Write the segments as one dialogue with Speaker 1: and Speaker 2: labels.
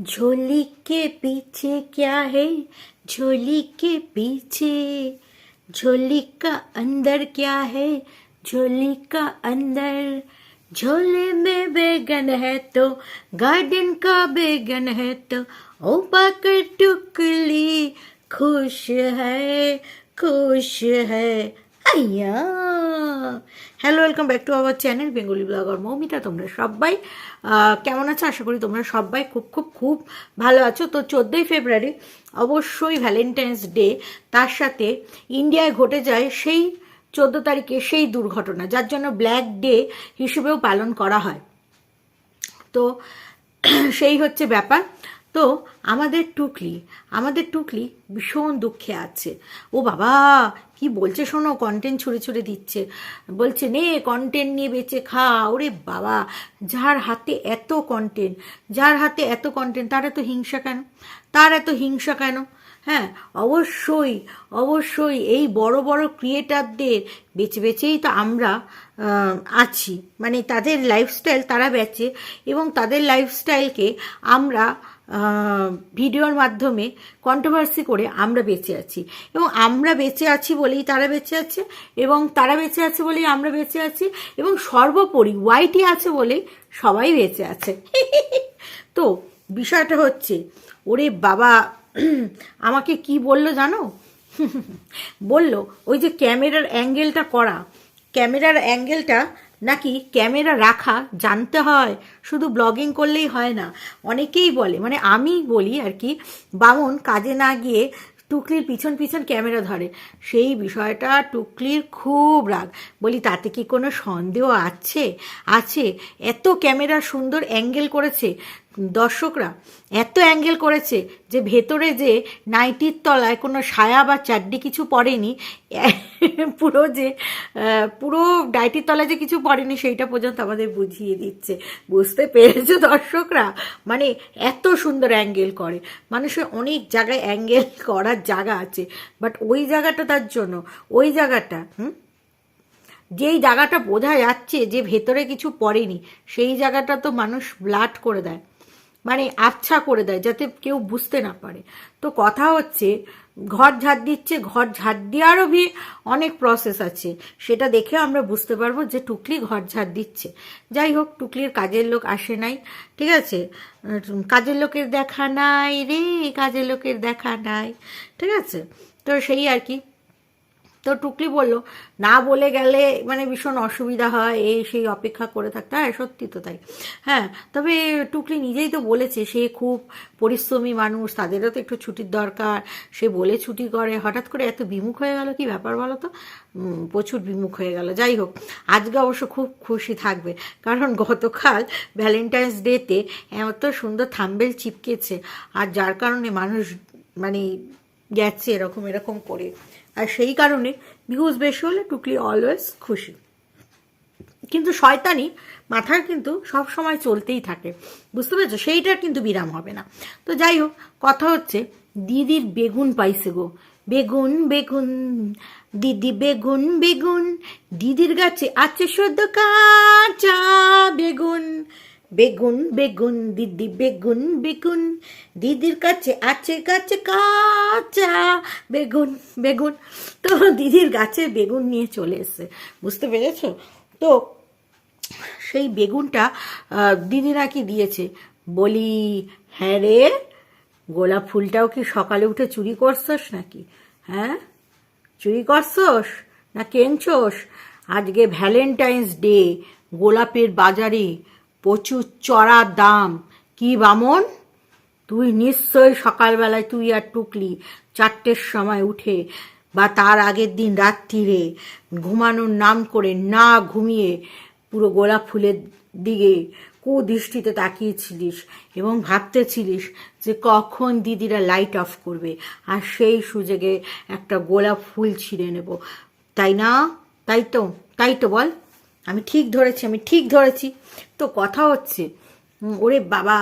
Speaker 1: झोली के पीछे क्या है? झोली के पीछे। झोली का अंदर क्या है? झोली का अंदर। झोले में बैगन है तो गार्डन का बैगन है तो ओ पाकर टुकली। खुश है खुश है। আইয়া hello welcome back to our channel Bengali blogger Moumita তোমরা সবাই কেমন আছো? আশা করি তোমরা সবাই খুব খুব খুব ভালো আছো। তো চোদ্দোই ফেব্রুয়ারি, অবশ্যই ভ্যালেন্টাইন্স ডে তার সাথে ইন্ডিয়ায় ঘটে যায় সেই চোদ্দ তারিখে সেই দুর্ঘটনা, যার জন্য ব্ল্যাক ডে হিসেবেও পালন করা হয়। তো সেই হচ্ছে ব্যাপার। তো আমাদের টুকলি আমাদের টুকলি ভীষণ দুঃখে আছে। ও বাবা, কি বলছে শোনো কন্টেন্ট ছুঁড়ে ছুঁড়ে দিচ্ছে। বলছে, নে কন্টেন্ট নিয়ে বেঁচে খা। ওরে বাবা, যার হাতে এত কন্টেন্ট যার হাতে এত কন্টেন্ট তার এত হিংসা কেন? তার এত হিংসা কেন? হ্যাঁ অবশ্যই অবশ্যই এই বড় বড় ক্রিয়েটারদের বেছে বেছেই তো আমরা আছি। মানে তাদের লাইফস্টাইল তারা বেচে এবং তাদের লাইফস্টাইলকে আমরা ভিডিওর মাধ্যমে কন্ট্রোভার্সি করে আমরা বেঁচে আছি। এবং আমরা বেঁচে আছি বলেই তারা বেঁচে আছে, এবং তারা বেঁচে আছে বলেই আমরা বেঁচে আছি, এবং সর্বোপরি ওয়াইটি আছে বলেই সবাই বেঁচে আছে। তো, বিষয়টা হচ্ছে, ওরে বাবা, আমাকে কি বলল জানো? বলল, ওই যে ক্যামেরার অ্যাঙ্গেলটা করা, ক্যামেরার অ্যাঙ্গেলটা নাকি ক্যামেরা রাখা জানতে হয়? শুধু ব্লগিং করলেই হয় না, অনেকেই বলে মানে আমি বলি আর কি, বামন কাজে না গিয়ে টুকলির পিছন পিছন ক্যামেরা ধরে। সেই বিষয়টা টুকলির খুব রাগ। বলি, তাতে কি কোনো সন্দেহ আছে? আছে। এত ক্যামেরা সুন্দর অ্যাঙ্গেল করেছে, দর্শকরা, এত অ্যাঙ্গেল করেছে যে ভেতরে যে নাইটির তলায় কোনো সায়া বা চাড্ডি কিছু পড়েনি পুরো যে পুরো ডাইটির তলায় যে কিছু পড়েনি সেইটা পর্যন্ত আমাদের বুঝিয়ে দিচ্ছে। বুঝতে পেরেছে দর্শকরা? মানে এত সুন্দর অ্যাঙ্গেল করে। মানুষের অনেক জায়গায় অ্যাঙ্গেল করার জায়গা আছে। বাট ওই জায়গাটা তার জন্য, ওই জায়গাটা, হুম? যেই জায়গাটা বোঝা যাচ্ছে যে ভেতরে কিছু পড়েনি, সেই জায়গাটা তো মানুষ ব্লাড করে দেয়। মানে আচ্ছা করে দেয় যাতে কেউ বুঝতে না পারে। তো কথা হচ্ছে, ঘর ঝাড় দিচ্ছে, ঘর ঝাড় দেওয়ারও ভি অনেক প্রসেস আছে। সেটা দেখে আমরা বুঝতে পারব যে টুকলি ঘর ঝাড় দিচ্ছে। যাই হোক, টুকলির কাজের লোক আসে নাই, ঠিক আছে? কাজের লোকের দেখা নাই রে, কাজের লোকের দেখা নাই, ঠিক আছে? তো সেই আর কি। তো টুকলি বলল, না বলে গেলে মানে ভীষণ অসুবিধা হয়, এই সেই অপেক্ষা করে থাকতে হয়। সত্যি তো তাই। হ্যাঁ তবে টুকলি নিজেই তো বলেছে, সে খুব পরিশ্রমী মানুষ, তাদেরও তো একটু ছুটির দরকার। সে বলে ছুটি করে, হঠাৎ করে এত বিমুখ হয়ে গেল, কি ব্যাপার বলো তো? প্রচুর বিমুখ হয়ে গেল। যাই হোক, আজকে অবশ্য খুব খুশি থাকবে, কারণ গতকাল ভ্যালেন্টাইন্স ডেতে এত সুন্দর থাম্বেল চিপকেছে, আর যার কারণে মানুষ মানে গেছে এরকম এরকম করে। আর সেই কারণে ভিউজ বেশি হলে টুকলি অলওয়েজ খুশি। কিন্তু শয়তানি মাথার কিন্তু সব সময় চলতেই থাকে। বুঝতে পেরেছ? সেইটার কিন্তু বিরাম হবে না। তো যাই হোক, কথা হচ্ছে দিদির বেগুন পাইছে গো। বেগুন বেগুন, দিদি বেগুন বেগুন। দিদির গাছে আছে সদ্য কাঁচা বেগুন। বেগুন বেগুন, দিদি বেগুন বেগুন, দিদির কাছে আছে গাছে কাঁচা বেগুন বেগুন। তো দিদির গাছে বেগুন নিয়ে চলে এসছে, বুঝতে পেরেছ? তো সেই বেগুনটা দিদি নাকি দিয়েছে? বলি হ্যাঁ রে, গোলাপ ফুলটাও কি সকালে উঠে চুরি করছস নাকি? হ্যাঁ? চুরি করছস না কেনছস? আজকে ভ্যালেন্টাইন্স ডে, গোলাপের বাজারে প্রচুর চড়া দাম। কি বামন? তুই নিশ্চয়ই সকালবেলায় তুই আর টুকলি চারটের সময় উঠে বা তার আগের দিন রাত্রিরে ঘুমানোর নাম করে না ঘুমিয়ে পুরো গোলাপ ফুলের দিকে কুদৃষ্টিতে তাকিয়েছিলিস এবং ভাবতেছিলিস যে কখন দিদিরা লাইট অফ করবে। আর সেই সুযোগে একটা গোলাপ ফুল ছিঁড়ে নেব। তাই না? তাই তো? তাই তো বল। আমি ঠিক ধরেছি, আমি ঠিক ধরেছি। তো কথা হচ্ছে ওরে বাবা,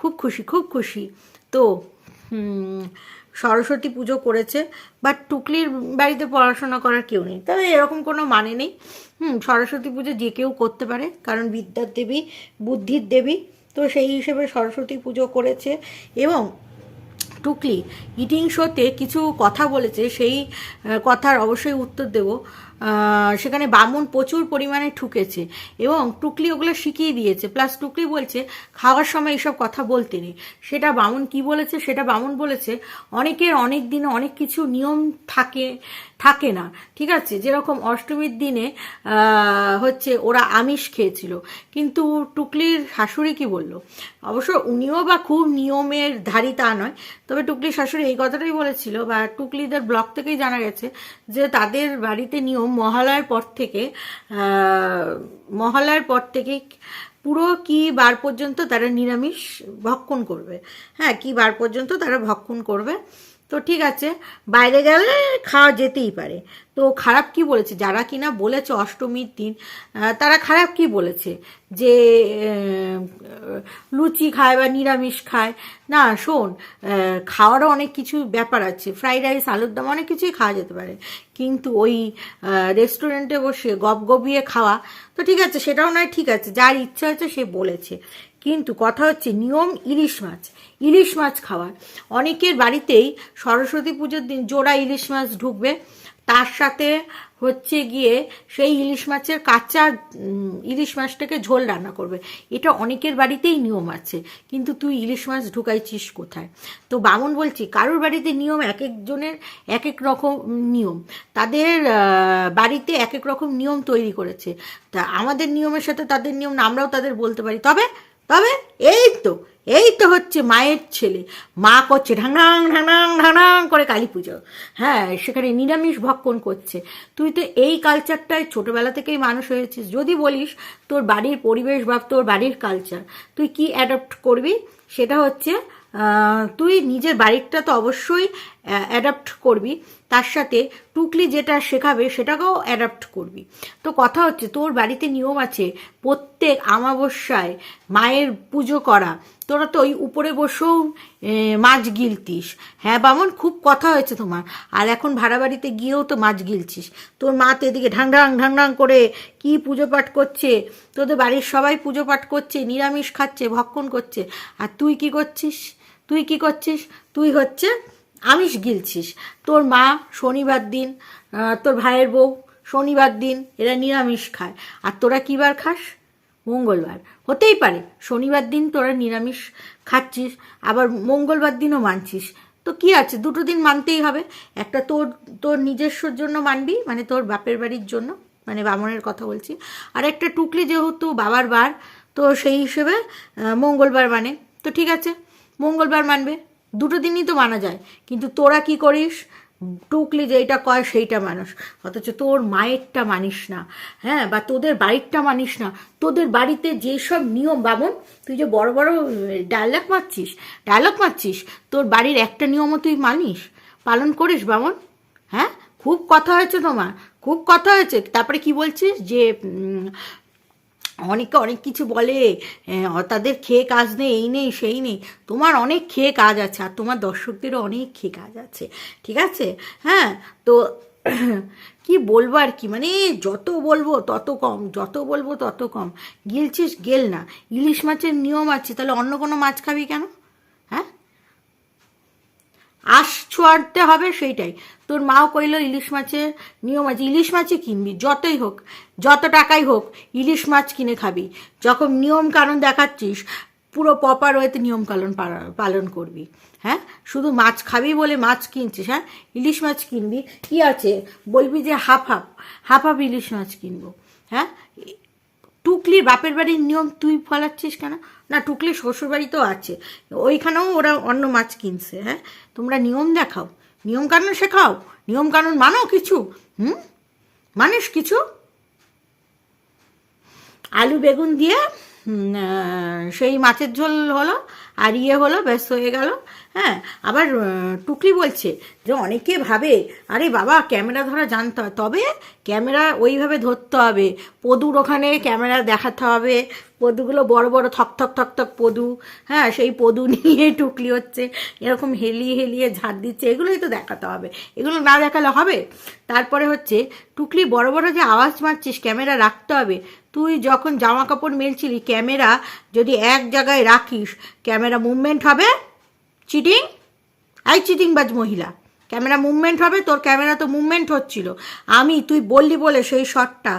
Speaker 1: খুব খুশি খুব খুশি। তো সরস্বতী পুজো করেছে বাট টুকলির বাড়িতে পড়াশোনা করার কেউ নেই। তবে এরকম কোনো মানে নেই। হুম, সরস্বতী পুজো যে কেউ করতে পারে, কারণ বিদ্যার দেবী, বুদ্ধির দেবী। তো সেই হিসেবে সরস্বতী পুজো করেছে এবং টুকলি ইটিং শোতে কিছু কথা বলেছে, সেই কথার অবশ্যই উত্তর দেব। সেখানে বামুন প্রচুর পরিমাণে ঠুকেছে এবং টুকলি ওগুলো শিখিয়ে দিয়েছে। প্লাস টুকলি বলছে, খাওয়ার সময় এইসব কথা বলতে নেই। সেটা বামুন কি বলেছে? সেটা বামুন বলেছে, অনেকের অনেক দিনে অনেক কিছু নিয়ম থাকে থাকে না। ঠিক আছে? যেরকম অষ্টমীর দিনে হচ্ছে ওরা আমিষ খেয়েছিল। কিন্তু টুকলির শাশুড়ি কি বলল? অবশ্য উনিও বা খুব নিয়মের ধারী তা নয়। তবে টুকলির শাশুড়ি এই কথাটাই বলেছিল বা টুকলিদের ব্লগ থেকেই জানা গেছে যে তাদের বাড়িতে নিয়ম মহালয়ার পর থেকে মহালয়ার পর থেকে পুরো কি বার পর্যন্ত তারা নিরামিষ ভক্ষণ করবে। হ্যাঁ কি বার পর্যন্ত তারা ভক্ষণ করবে। তো ঠিক আছে, বাইরে গেলে খাওয়া যেতেই পারে। তো খারাপ কি বলেছে? যারা কিনা বলেছে অষ্টমীর দিন তারা খারাপ কি বলেছে? যে লুচি খায় বা নিরামিষ খায়। না, শোন খাওয়ারও অনেক কিছু ব্যাপার আছে। ফ্রাইড রাইস, আলুর দম, অনেক কিছুই খাওয়া যেতে পারে। কিন্তু ওই রেস্টুরেন্টে বসে গপ গপিয়ে খাওয়া, তো ঠিক আছে, সেটাও নয়, ঠিক আছে, যার ইচ্ছা হচ্ছে সে বলেছে। কিন্তু কথা হচ্ছে নিয়ম ইলিশ মাছ ইলিশ মাছ খাওয়ার। অনেকের বাড়িতেই সরস্বতী পুজোর দিন জোড়া ইলিশ মাছ ঢুকবে। তার সাথে হচ্ছে গিয়ে সেই ইলিশ মাছের কাঁচা ইলিশ মাছটাকে ঝোল রান্না করবে। এটা অনেকের বাড়িতেই নিয়ম আছে, কিন্তু তুই ইলিশ মাছ ঢুকাইছিস কোথায়? তো বামুন বলছি, কারোর বাড়িতে নিয়ম এক একজনের এক এক রকম নিয়ম? তাদের বাড়িতে এক এক রকম নিয়ম তৈরি করেছে। তা আমাদের নিয়মের সাথে তাদের নিয়ম আমরাও তাদের বলতে পারি। তবে তবে এই তো এই তো হচ্ছে মায়ের ছেলে। মা করছে ঢাংঢাং ঢাংঢাং ঢাংঢাং করে কালী পুজো। হ্যাঁ সেখানে নিরামিষ ভক্ষণ করছে। তুই তো এই কালচারটায় ছোটবেলা থেকেই মানুষ হয়েছিস। যদি বলিস তোর বাড়ির পরিবেশ বা তোর বাড়ির কালচার তুই কি অ্যাডপ্ট করবি? সেটা হচ্ছে তুই নিজের বাড়িরটা তো অবশ্যই অ্যাডাপ্ট করবি। তার সাথে টুকলি যেটা শেখাবে সেটাকেও অ্যাডাপ্ট করবি। তো কথা হচ্ছে, তোর বাড়িতে নিয়ম আছে প্রত্যেক আমাবস্যায় মায়ের পুজো করা। তোরা তো ওই উপরে বসেও মাছ গিলতিস। হ্যাঁ বামন, খুব কথা হয়েছে তোমার। আর এখন ভাড়া বাড়িতে গিয়েও তো মাছ গিলছিস। তোর মা তো এদিকে ঢাংঢাং ঢাংঢাং করে কি পুজো পাঠ করছে? তোদের বাড়ির সবাই পুজো পাঠ করছে, নিরামিষ খাচ্ছে, ভক্ষণ করছে। আর তুই কি করছিস? তুই কি করছিস? তুই হচ্ছে আমিষ গিলছিস। তোর মা শনিবার দিন তোর ভাইয়ের বউ শনিবার দিন এরা নিরামিষ খায়। আর তোরা কী বার খাস? মঙ্গলবার। হতেই পারে, শনিবার দিন তোরা নিরামিষ খাচ্ছিস, আবার মঙ্গলবার দিনও মানছিস। তো কি আছে? দুটো দিন মানতেই হবে। একটা তোর তোর নিজস্বর জন্য মানবি মানে তোর বাপের বাড়ির জন্য মানে বামনের কথা বলছি। আর একটা টুকলি যেহেতু বাবার বার, তো সেই হিসেবে মঙ্গলবার মানে। তো ঠিক আছে মঙ্গলবার মানবে, দুটো দিনই তো মানা যায়। কিন্তু তোরা কি করিস? টুকলি যেইটা কয়, সেইটা মানুষ। অথচ তোর মায়েরটা মানিস না হ্যাঁ? বা তোদের বাড়িরটা মানিস না। তোদের বাড়িতে যেসব নিয়ম, বামন, তুই যে বড় বড় ডায়লগ মারছিস ডায়লগ মারছিস, তোর বাড়ির একটা নিয়মও তুই মানিস? পালন করিস, বামন? হ্যাঁ? খুব কথা হয়েছে তোমার, খুব কথা হয়েছে। তারপরে কি বলছিস যে অনেকে অনেক কিছু বলে তাদের খেয়ে কাজ নেই, এই নেই, সেই নেই। তোমার অনেক খেয়ে কাজ আছে, আর তোমার দর্শকদেরও অনেক খেয়ে কাজ আছে, ঠিক আছে? হ্যাঁ তো কি বলব আর কি? মানে যত বলব তত কম, যত বলব তত কম। গিলছিস গেল না। ইলিশ মাছের নিয়ম আছে, তাহলে অন্য কোনো মাছ খাবি কেন? হ্যাঁ? আশ ছোঁয়াতে হবে সেইটাই। তোর মাও কইলো ইলিশ মাছের নিয়ম আছে। ইলিশ মাছই কিনবি, যতই হোক, যত টাকাই হোক, ইলিশ মাছ কিনে খাবি। যখন নিয়ম কানুন দেখাচ্ছিস, পুরো প্রপার ওয়েতে নিয়ম কানুন পালন করবি। হ্যাঁ? শুধু মাছ খাবি বলে মাছ কিনছিস হ্যাঁ? ইলিশ মাছ কিনবি। কি আছে? বলবি যে হাফ হাফ হাফ হাফ ইলিশ মাছ কিনবো। হ্যাঁ? টুকলির বাপের বাড়ির নিয়ম তুই ফলাচ্ছিস কেন? না, টুকলির শ্বশুর বাড়িতেও আছে। ওইখানেও ওরা অন্য মাছ কিনছে হ্যাঁ? তোমরা নিয়ম দেখাও। নিয়ম কানুন শেখাও। নিয়ম কানুন মানো কিছু? হুম? মানিস কিছু? আলু বেগুন দিয়ে সেই মাছের ঝোল হলো, আর ইয়ে হলো ব্যস্ত হয়ে গেল। হ্যাঁ আবার টুকলি বলছে যে অনেকে ভাবে, আরে বাবা, ক্যামেরা ধরা জানতে হয় তবে ক্যামেরা ওইভাবে ধরতে হবে। পদুর ওখানে ক্যামেরা দেখাতে হবে। পদুগুলো বড় বড় থক থক থক থক পদু হ্যাঁ সেই পদু নিয়ে টুকলি হচ্ছে, এরকম হেলিয়ে হেলিয়ে ঝাড় দিচ্ছে, এগুলোই তো দেখাতে হবে। এগুলো না দেখালে হবে? তারপরে হচ্ছে, টুকলি বড় বড় যে আওয়াজ মারছিস, ক্যামেরা রাখতে হবে। তুই যখন জামা কাপড় মেলছিলি, ক্যামেরা যদি এক জায়গায় রাখিস, ক্যামেরা মুভমেন্ট হবে? চিটিং আই চিটিংবাজ মহিলা। ক্যামেরা মুভমেন্ট হবে, তোর ক্যামেরা তো মুভমেন্ট হচ্ছিল। আমি, তুই বললি বলে সেই শটটা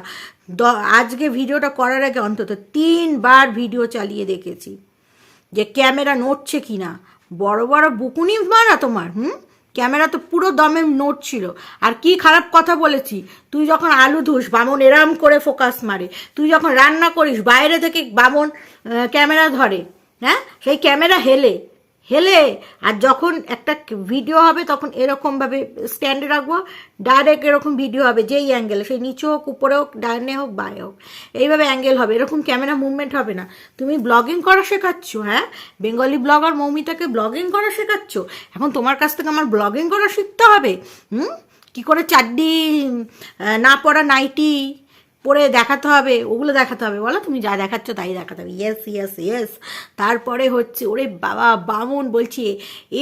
Speaker 1: আজকে ভিডিওটা করার আগে অন্তত তিনবার ভিডিও চালিয়ে দেখেছি। যে ক্যামেরা নড়ছে কি না বড় বড় বুকুনি মারা তোমার, হুম? ক্যামেরা তো পুরো দমে নড়ছিল। আর কি খারাপ কথা বলেছি, তুই যখন আলু ধুস, বামন এরাম করে ফোকাস মারে। তুই যখন রান্না করিস, বাইরে থেকে বামন ক্যামেরা ধরে হ্যাঁ? সেই ক্যামেরা হেলে। হেলে, আর যখন একটা ভিডিও হবে, তখন এরকমভাবে স্ট্যান্ডে রাখব। ডাইরেক্ট এরকম ভিডিও হবে, যেই অ্যাঙ্গেলে সেই নিচে হোক, উপরে হোক ডাইনে হোক, বায়ে হোক। এইভাবে অ্যাঙ্গেল হবে। এরকম ক্যামেরা মুভমেন্ট হবে না। তুমি ব্লগিং করা শেখাচ্ছ হ্যাঁ? বেঙ্গলি ব্লগার মৌমিতাকে ব্লগিং করা শেখাচ্ছ? এখন তোমার কাছ থেকে আমার ব্লগিং করা শিখতে হবে। হুম? কি করে চাড্ডি না পড়া নাইটি? পরে দেখাতে হবে, ওগুলো দেখাতে হবে। বলো, তুমি যা দেখাচ্ছ তাই দেখাতে হবে। ইয়েস ইয়েস ইয়েস তারপরে হচ্ছে, ওরে বাবা, বামন বলছি,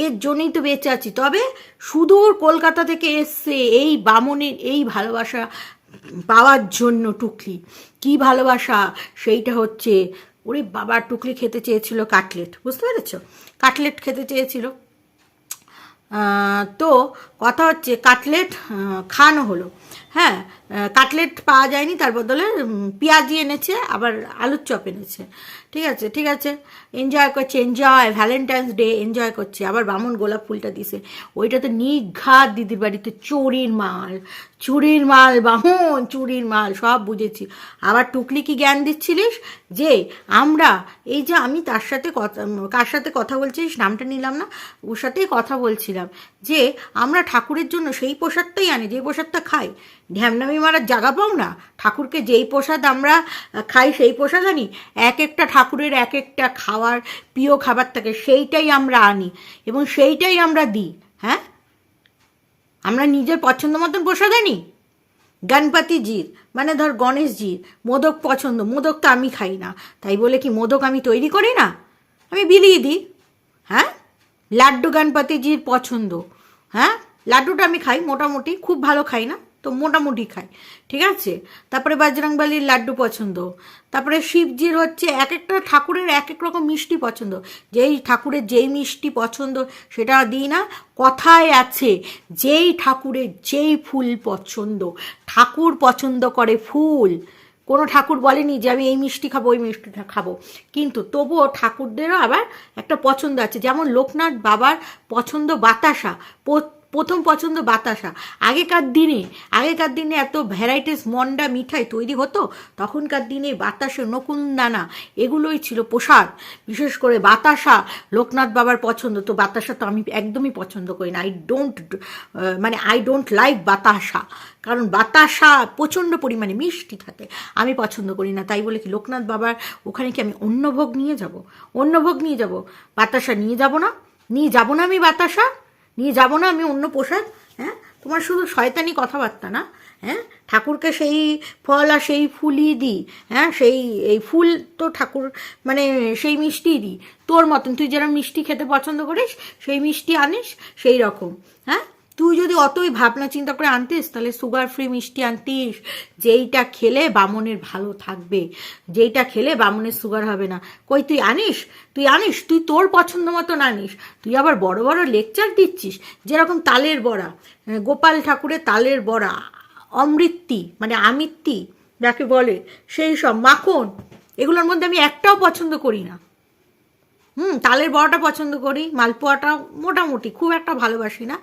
Speaker 1: এর জন্যই তো বেঁচে আছি। তবে সুদূর কলকাতা থেকে এসছে এই বামনের এই ভালোবাসা পাওয়ার জন্য টুকলি। কি ভালোবাসা? সেইটা হচ্ছে, ওরে বাবা, টুকলি খেতে চেয়েছিল কাটলেট। বুঝতে পেরেছ? কাটলেট খেতে চেয়েছিল। তো কথা হচ্ছে কাটলেট খাওয়ানো হলো। হ্যাঁ কাটলেট পাওয়া যায়নি, তার বদলে পেঁয়াজি এনেছে, আবার আলুর চপ এনেছে। ঠিক আছে ঠিক আছে। এনজয় করছে এনজয় ভ্যালেন্টাইন্স ডে এনজয় করছে। আবার বামন গোলাপ ফুলটা দিছে। ওইটা তো নিঘাত দিদির বাড়িতে, চুরির মাল চুরির মাল বামন, চুরির মাল, সব বুঝেছি। আবার টুকলি কি জ্ঞান দিচ্ছিলিস? যে আমরা এই যে আমি তার সাথে কথা কার সাথে কথা বলছিস নামটা নিলাম না, ওর সাথেই কথা বলছিলাম। যে আমরা ঠাকুরের জন্য সেই প্রসাদটাই আনি, যে প্রসাদটা খাই। ঢ্যামনামি মারার জায়গা পাও না? ঠাকুরকে যেই প্রসাদ আমরা খাই সেই প্রসাদ আনি। এক একটা ঠাকুরের এক একটা খাওয়ার প্রিয় খাবার থাকে, সেইটাই আমরা আনি এবং সেইটাই আমরা দিই হ্যাঁ? আমরা নিজের পছন্দ মতন প্রসাদ আনি। গণপতিজির মানে ধর গণেশজির মোদক পছন্দ, মোদক তো আমি খাই না। তাই বলে কি মোদক আমি তৈরি করি না? আমি বিলিয়ে দিই। হ্যাঁ? লাড্ডু গণপতিজির পছন্দ। হ্যাঁ? লাড্ডুটা আমি খাই, মোটামুটি, খুব ভালো খাই না। তো মোটামুটি খাই ঠিক আছে? তারপরে বাজরংবালির লাড্ডু পছন্দ। তারপরে শিবজির হচ্ছে এক একটা ঠাকুরের এক এক রকম মিষ্টি পছন্দ। যেই ঠাকুরের যেই মিষ্টি পছন্দ সেটা দিই না, কথায় আছে, যেই ঠাকুরের যেই ফুল পছন্দ। ঠাকুর পছন্দ করে ফুল। কোনো ঠাকুর বলেনি যে আমি এই মিষ্টি খাব, ওই মিষ্টিটা খাব। কিন্তু তবুও ঠাকুরদেরও আবার একটা পছন্দ আছে। যেমন লোকনাথ বাবার পছন্দ বাতাসা। প্রথম পছন্দ বাতাসা। আগেকার দিনে আগেকার দিনে এত ভ্যারাইটিস মন্ডা মিঠাই তৈরি হতো, তখনকার দিনে বাতাসা নকুনদানা এগুলোই ছিল প্রসাদ বিশেষ করে বাতাসা লোকনাথ বাবার পছন্দ, তো বাতাসা তো আমি একদমই পছন্দ করি না। আই ডোন্ট মানে আই ডোন্ট লাইক বাতাসা। কারণ বাতাসা প্রচণ্ড পরিমাণে মিষ্টি থাকে। আমি পছন্দ করি না, তাই বলে কি লোকনাথ বাবার ওখানে কি আমি অন্য ভোগ নিয়ে যাব? অন্য ভোগ নিয়ে যাব? বাতাসা নিয়ে যাব না? নিয়ে যাব না আমি বাতাসা? নিয়ে যাব না, আমি অন্য পোশাক হ্যাঁ? তোমার শুধু শয়তানি কথাবার্তা না হ্যাঁ? ঠাকুরকে সেই ফল আর সেই ফুলই দিই হ্যাঁ? সেই, এই ফুল তো ঠাকুর মানে সেই মিষ্টিই দিই। তোর মতন, তুই যেরকম মিষ্টি খেতে পছন্দ করিস, সেই মিষ্টি আনিস, সেই রকম হ্যাঁ? তুই যদি অতই ভাবনা চিন্তা করে আনতিস, তাহলে সুগার ফ্রি মিষ্টি আনতিস। যেইটা খেলে বামনের ভালো থাকবে, যেইটা খেলে বামনের সুগার হবে না। কই তুই আনিস? তুই আনিস? তুই তোর পছন্দ মতন আনিস। তুই আবার বড় বড় লেকচার দিচ্ছিস, যেরকম তালের বড়া। গোপাল ঠাকুরের তালের বড়া, অমৃত্তি মানে আমিত্তি, যাকে বলে, সেই সব মাখন, এগুলোর মধ্যে আমি একটাও পছন্দ করি না। হুম, তালের বড়াটা পছন্দ করি, মালপোয়াটা মোটামুটি, খুব একটা ভালোবাসি না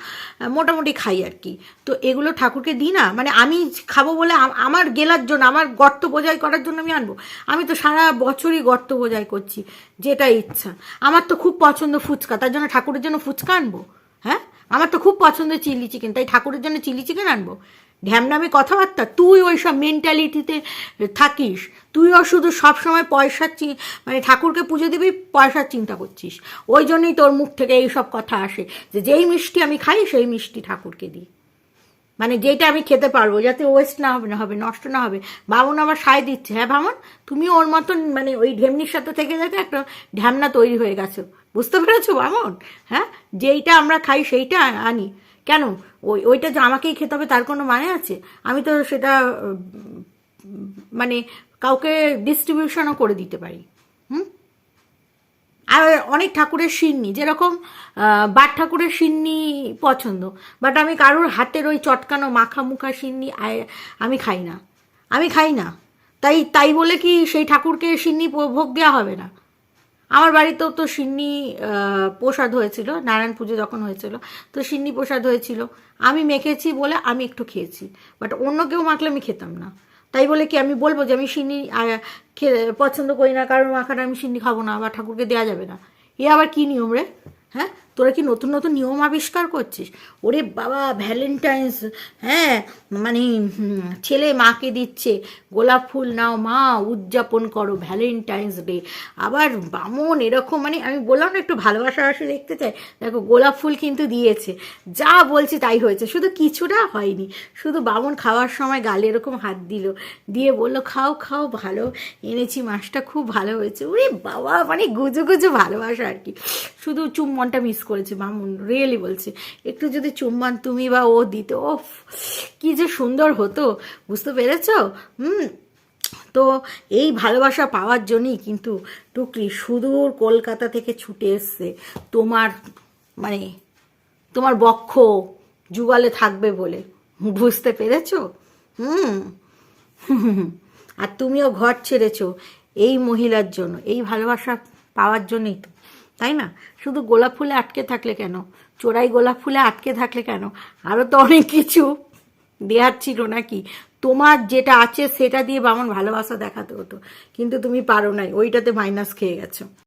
Speaker 1: মোটামুটি খাই আর কি। তো এগুলো ঠাকুরকে দিই না মানে আমি খাব বলে আমার গেলার জন্য, আমার গর্ত বোঝাই করার জন্য আমি আনব। আমি তো সারা বছরই গর্ত বোঝাই করছি, যেটা ইচ্ছা। আমার তো খুব পছন্দ ফুচকা, তার জন্য ঠাকুরের জন্য ফুচকা আনব হ্যাঁ? আমার তো খুব পছন্দ চিলি চিকেন, তাই ঠাকুরের জন্য চিলি চিকেন আনব। ঢ্যামনামে কথাবার্তা, তুই ওই সব মেন্টালিটিতে থাকিস তুইও শুধু সবসময় পয়সার চি মানে ঠাকুরকে পুজো দিবি, পয়সার চিন্তা করছিস। ওই জন্যই তোর মুখ থেকে এই সব কথা আসে, যে যেই মিষ্টি আমি খাই, সেই মিষ্টি ঠাকুরকে দিই। মানে যেটা আমি খেতে পারব, যাতে ওয়েস্ট না হবে না হবে, নষ্ট না হবে। বামন আবার সায় দিচ্ছে হ্যাঁ বামন, তুমি ওর মতন মানে ওই ঢেমনির সাথে থেকে যাতে একটা ঢ্যামনা তৈরি হয়ে গেছো। বুঝতে পেরেছ বামন? হ্যাঁ? যেইটা আমরা খাই, সেইটা আনি। কেন? ওই ওইটা যে আমাকেই খেতে হবে, তার কোনো মানে আছে? আমি তো সেটা মানে কাউকে ডিস্ট্রিবিউশনও করে দিতে পারি। হুম? আর অনেক ঠাকুরের সিন্নি, যেরকম বাট ঠাকুরের সিন্নি পছন্দ। বাট আমি কারোর হাতের ওই চটকানো মাখা মুখা সিন্নি আমি খাই না। আমি খাই না। তাই তাই বলে কি সেই ঠাকুরকে সিন্নি ভোগ দেওয়া হবে না? আমার বাড়িতেও তো সিন্নি প্রসাদ হয়েছিল, নারায়ণ পুজো যখন হয়েছিল, তো সিন্নি প্রসাদ হয়েছিল। আমি মেখেছি বলে আমি একটু খেয়েছি বাট অন্য কেউ মাখলে আমি খেতাম না। তাই বলে কি আমি বলব যে আমি সিন্নি পছন্দ করি না কারণ মাখাটা আমি সিন্নি খাব না, বা ঠাকুরকে দেওয়া যাবে না। এ আবার কি নিয়ম রে? হ্যাঁ? তোরা কি নতুন নতুন নিয়ম আবিষ্কার করছিস? ওরে বাবা ভ্যালেন্টাইন্স হ্যাঁ মানে ছেলে মাকে দিচ্ছে, গোলাপ ফুল নাও মা, উদযাপন করো ভ্যালেন্টাইন্স ডে আবার বামন এরকম মানে আমি বললাম না, একটু ভালোবাসা আসে দেখতে চাই। দেখো, গোলাপ ফুল কিন্তু দিয়েছে। যা বলছি তাই হয়েছে, শুধু কিছুটা হয়নি। শুধু বামন খাওয়ার সময় গালে এরকম হাত দিল, দিয়ে বলল, খাও খাও, ভালো, এনেছি, মাছটা খুব ভালো হয়েছে। ওরে বাবা মানে গুজো গুজো ভালোবাসা আর কি। শুধু চুম্বনটা মিস করেছে বামুন রিয়েলি বলছে। একটু যদি চুম্বন তুমি বা ও দিত ও কি যে সুন্দর হতো, বুঝতে পেরেছ? হুম, তো এই ভালোবাসা পাওয়ার জন্যই কিন্তু টুকরি সুদূর কলকাতা থেকে ছুটে এসছে। তোমার মানে তোমার বক্ষ যুগালে থাকবে বলে, বুঝতে পেরেছ? হুম, আর তুমিও ঘর ছেড়েছো এই মহিলার জন্য, এই ভালোবাসা পাওয়ার জন্যই তো। তাই না? শুধু গোলাপ ফুলে আটকে থাকলে কেন? চোরাই গোলাপ ফুলে আটকে থাকলে কেন? আরও তো অনেক কিছু দেওয়ার ছিল নাকি? তোমার যেটা আছে সেটা দিয়ে বামন ভালোবাসা দেখাতে হতো। কিন্তু তুমি পারো নাই, ওইটাতে মাইনাস খেয়ে গেছো।